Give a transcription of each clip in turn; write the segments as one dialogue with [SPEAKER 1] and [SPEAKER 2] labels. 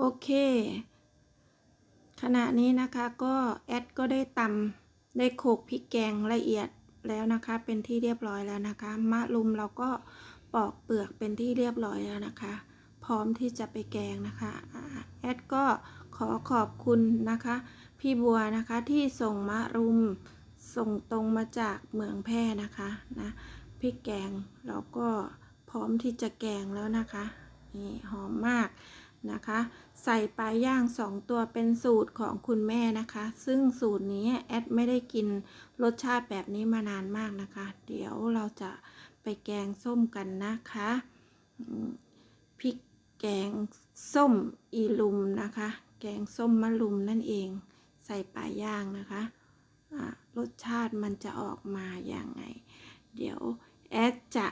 [SPEAKER 1] โอเค ขณะนี้นะคะก็แอดก็ได้ตำได้โขกพริกแกงละเอียดแล้วนะคะ เป็นที่เรียบร้อยแล้วนะคะ มะรุมเราก็ปอกเปลือกเป็นที่เรียบร้อยแล้วนะคะ พร้อมที่จะไปแกงนะคะแอดก็ขอขอบคุณนะคะ พี่บัวนะคะที่ส่งมะรุมส่งตรงมาจากเมืองแพร่นะคะนะพริกแกงเราก็พร้อมที่จะแกงแล้วนะคะนี่หอมมาก นะคะ ใส่ปลาย่างสองตัวเป็นสูตรของคุณแม่นะคะ ซึ่งสูตรนี้แอดไม่ได้กินรสชาติแบบนี้มานานมากนะคะ เดี๋ยวเราจะไปแกงส้มกันนะคะพริกแกงส้มอีลุมนะคะ แกงส้มมะลุมนั่นเอง ใส่ปลาย่างนะคะรสชาติมันจะออกมาอย่างไง เดี๋ยวแอดจะ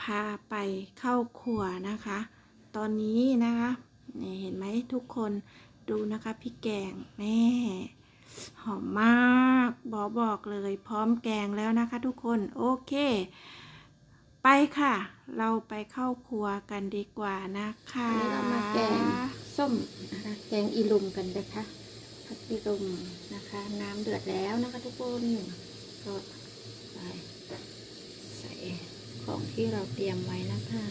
[SPEAKER 1] พาไปเข้าครัวนะคะ ตอนนี้นะคะ นี่เห็นไหมทุกคนดูนะคะพริกแกงแม่หอมมากบอบอกเลยพร้อมแกงแล้วนะคะทุกคนโอเค ไปค่ะ เราไปเข้าครัวกันดีกว่านะคะ
[SPEAKER 2] เรามาแกงส้มนะคะแกงอีลุมกันนะคะผัดอีลุมนะคะ น้ำเดือดแล้วนะคะ ทุกคนก็ใส่ของที่เราเตรียมไว้นะคะ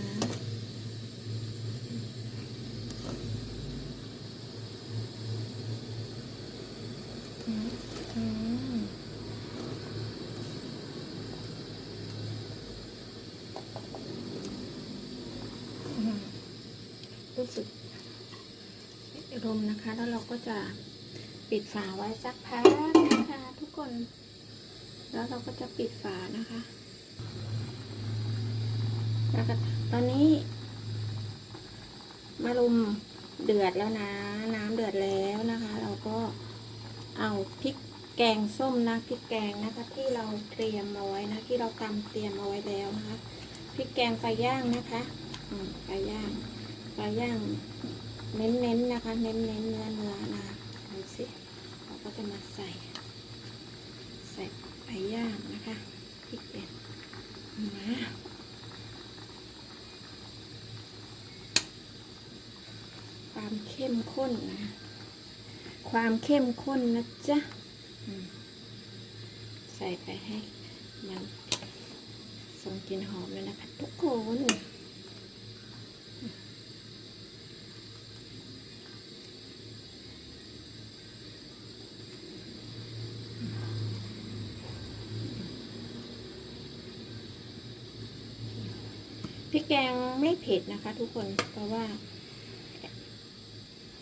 [SPEAKER 2] อืมอืมอืม รู้สึกลมนะคะ แล้วเราก็จะปิดฝาไว้สักพักนะคะทุกคน แล้วเราก็จะปิดฝานะคะแล้วก็ตอนนี้มารุมเดือดแล้วนะ น้ำเดือดแล้วนะคะ เราก็เอาพริกแกงส้มนะพริกแกงนะคะที่เราเตรียมเอาไว้นะที่เราตำเตรียมเอาไว้แล้วนะคะ พริกแกงปลาย่างนะคะอืมปลาย่างปลาย่าง เน้นๆนนะคะ เน้นๆเนื้อเนื้อนะคะดูสิเราก็จะมาใส่ ใส่ปลาย่างนะคะพริกแกงมาความเข้มข้นนะความเข้มข้นนะจ๊ะใส่ไปให้มัน ส่งกลิ่นหอมเลยนะคะทุกคนพริกแกงไม่เผ็ดนะคะ ทุกคนเพราะว่า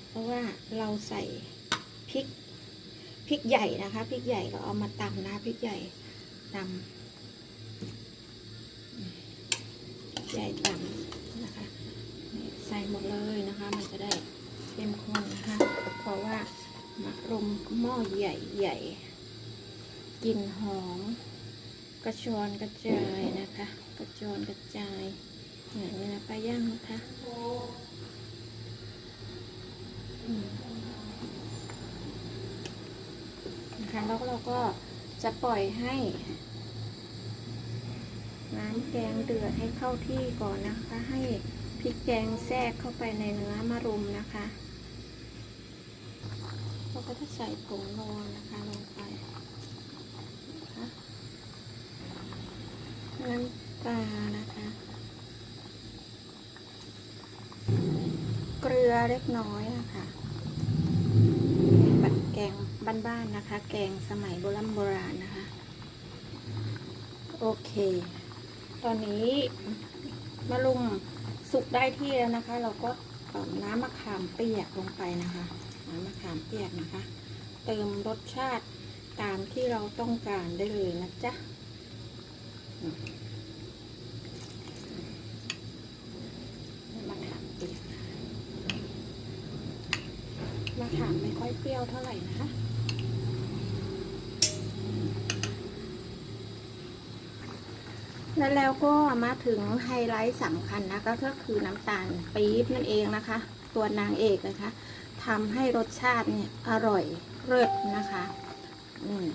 [SPEAKER 2] เพราะว่าเราใส่พริกพริกใหญ่นะคะพริกใหญ่เราเอามาตำนะพริกใหญ่ตำ ใหญ่ตำนะคะนี่ใส่หมดเลยนะคะ มันจะได้เข้มข้นนะคะเพราะว่ามะรุมหม้อใหญ่ใหญ่กลิ่นหอม กระชอนกระจายนะคะ กระชอนกระจายอย่างนี้นะปลาย่างนะคะนะคะแล้วเราก็จะปล่อยให้ น้ำแกงเดือดให้เข้าที่ก่อนนะคะ ให้พริกแกงแทรกเข้าไปในเนื้อมะรุมนะคะเราก็จะใส่ผงนอนนะคะลงไปนะคะน้ำปลานะคะ เกลือเล็กน้อยนะคะบัดแกงบ้านๆนะคะ แกงสมัยโบราณโบราณนะคะ โอเค ตอนนี้มะลุมสุกได้ที่แล้วนะคะ เราก็เอาน้ำมะขามเปียกลงไปนะคะ น้ำมะขามเปียกนะคะ เติมรสชาติตามที่เราต้องการได้เลยนะจ๊ะมะขามเปียกมะขามไม่ค่อยเปรี้ยวเท่าไหร่นะคะ แล้วแล้วก็มาถึงไฮไลท์สำคัญนะคะก็คือน้ำตาลปี๊บนั่นเองนะคะ ตัวนางเอกนะคะทำให้รสชาติเนี่ยอร่อยเลิศนะคะ อืม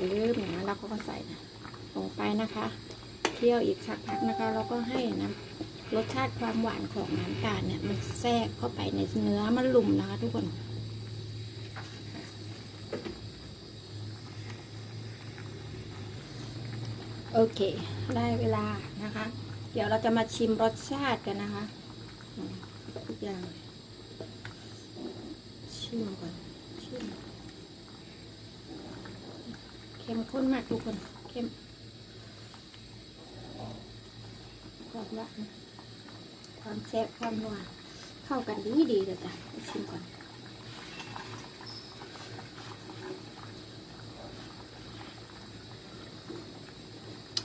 [SPEAKER 2] ลืมนะเราก็ใส่ลงไปนะคะเคี่ยวอีกสักพักนะคะ แล้วก็ให้น้ำรสชาติความหวานของน้ำตาลเนี่ยมันแทรกเข้าไปในเนื้อมันลุ่มนะคะ ทุกคน โอเค ได้เวลานะคะ เดี๋ยวเราจะมาชิมรสชาติกันนะคะทุกอย่างชิมก่อนชิมเข้มข้นมากทุกคนเข้มความหวานความแซ่บความนัวเข้ากันดีดีเลยจ้ะชิมก่อน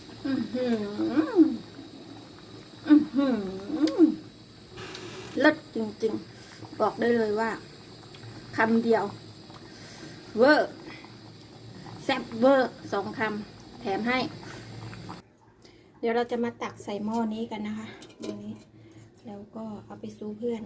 [SPEAKER 2] อือหือ อือหือ เลิศจริงๆ บอกได้เลยว่าคำเดียว เวอร์แซ่บเวอร์สองคำแถมให้ เดี๋ยวเราจะมาตักใส่หม้อนี้กันนะคะตรงนี้ แล้วก็เอาไปซูเพื่อน